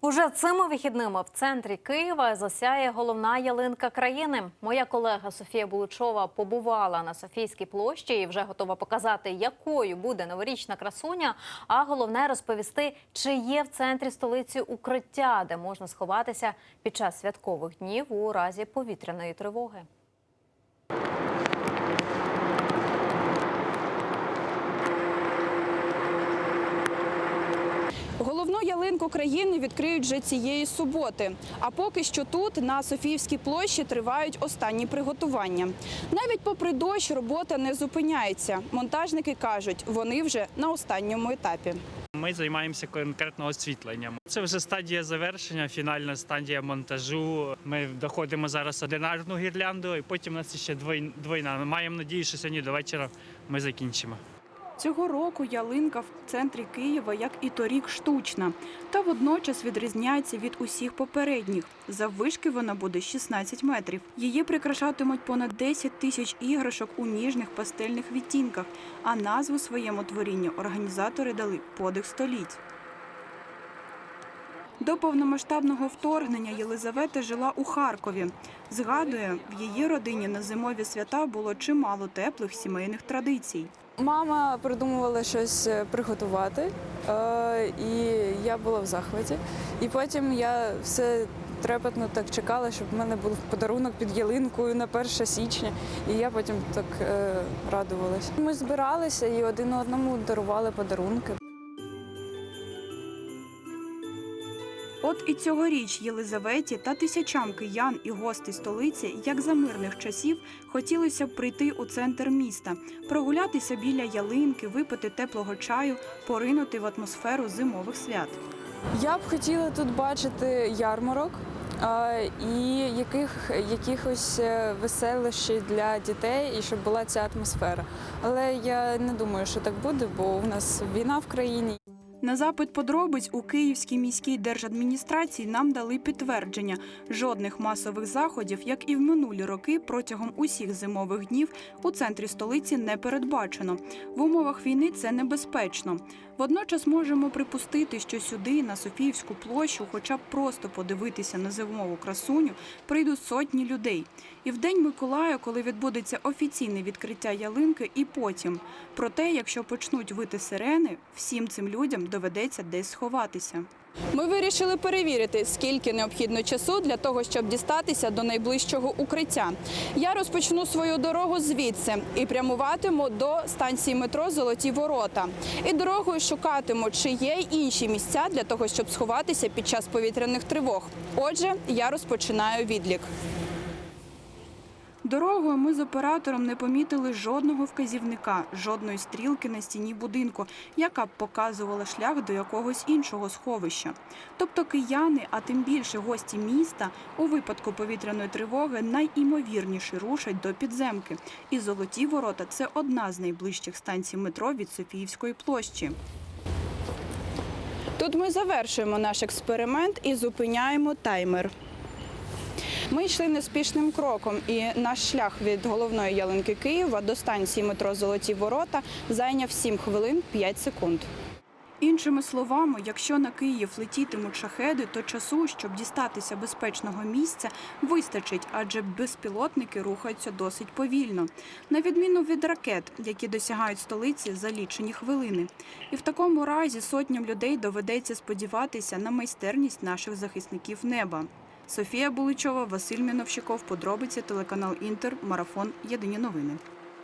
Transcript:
Уже цими вихідними в центрі Києва засяє головна ялинка країни. Моя колега Софія Булучова побувала на Софійській площі і вже готова показати, якою буде новорічна красуня. А головне розповісти, чи є в центрі столиці укриття, де можна сховатися під час святкових днів у разі повітряної тривоги. Ялинку країни відкриють вже цієї суботи. А поки що тут, на Софіївській площі, тривають останні приготування. Навіть попри дощ, робота не зупиняється. Монтажники кажуть, вони вже на останньому етапі. Ми займаємося конкретно освітленням. Це вже стадія завершення, фінальна стадія монтажу. Ми доходимо зараз одинарну гірлянду, і потім у нас ще двой- двойна. Маємо надію, що сьогодні до вечора ми закінчимо. Цього року ялинка в центрі Києва, як і торік, штучна, та водночас відрізняється від усіх попередніх. Заввишки вона буде 16 метрів. Її прикрашатимуть понад 10 тисяч іграшок у ніжних пастельних відтінках. А назву своєму творінню організатори дали подих століть. До повномасштабного вторгнення Єлизавета жила у Харкові. Згадує, в її родині на зимові свята було чимало теплих сімейних традицій. Мама придумувала щось е, приготувати, е, і я була в захваті. І потім я все трепетно так чекала, щоб в мене був подарунок під ялинкою на 1 січня. І я потім так е, радувалася. Ми збиралися і один одному дарували подарунки. От і цьогоріч Єлизаветі та тисячам киян і гостей столиці, як за мирних часів, хотілося б прийти у центр міста, прогулятися біля ялинки, випити теплого чаю, поринути в атмосферу зимових свят. Я б хотіла тут бачити ярмарок. І яких, якихось е, веселощів для дітей, і щоб була ця атмосфера. Але я не думаю, що так буде, бо у нас війна в країні. На запит подробиць у Київській міській держадміністрації нам дали підтвердження. Жодних масових заходів, як і в минулі роки, протягом усіх зимових днів у центрі столиці не передбачено. В умовах війни це небезпечно. Водночас можемо припустити, що сюди, на Софіївську площу, хоча б просто подивитися на зимову красуню, прийдуть сотні людей. І в день Миколая, коли відбудеться офіційне відкриття ялинки, і потім. Проте, якщо почнуть вити сирени, всім цим людям доведеться десь сховатися. Ми вирішили перевірити, скільки необхідно часу для того, щоб дістатися до найближчого укриття. Я розпочну свою дорогу звідси і прямуватиму до станції метро Золоті Ворота. І дорогою шукатиму, чи є інші місця для того, щоб сховатися під час повітряних тривог. Отже, я розпочинаю відлік. Дорогою ми з оператором не помітили жодного вказівника, жодної стрілки на стіні будинку, яка б показувала шлях до якогось іншого сховища. Тобто кияни, а тим більше гості міста, у випадку повітряної тривоги найімовірніше рушать до підземки. І золоті ворота це одна з найближчих станцій метро від Софіївської площі. Тут ми завершуємо наш експеримент і зупиняємо таймер. Ми йшли неспішним кроком, і наш шлях від головної ялинки Києва до станції метро Золоті Ворота зайняв 7 хвилин 5 секунд. Іншими словами, якщо на Київ летітимуть шахеди, то часу, щоб дістатися безпечного місця, вистачить, адже безпілотники рухаються досить повільно, на відміну від ракет, які досягають столиці за лічені хвилини. І в такому разі сотням людей доведеться сподіватися на майстерність наших захисників неба. Софія Буличова, Василь Міновщиков, подробиці телеканал Інтер, марафон Єдині новини.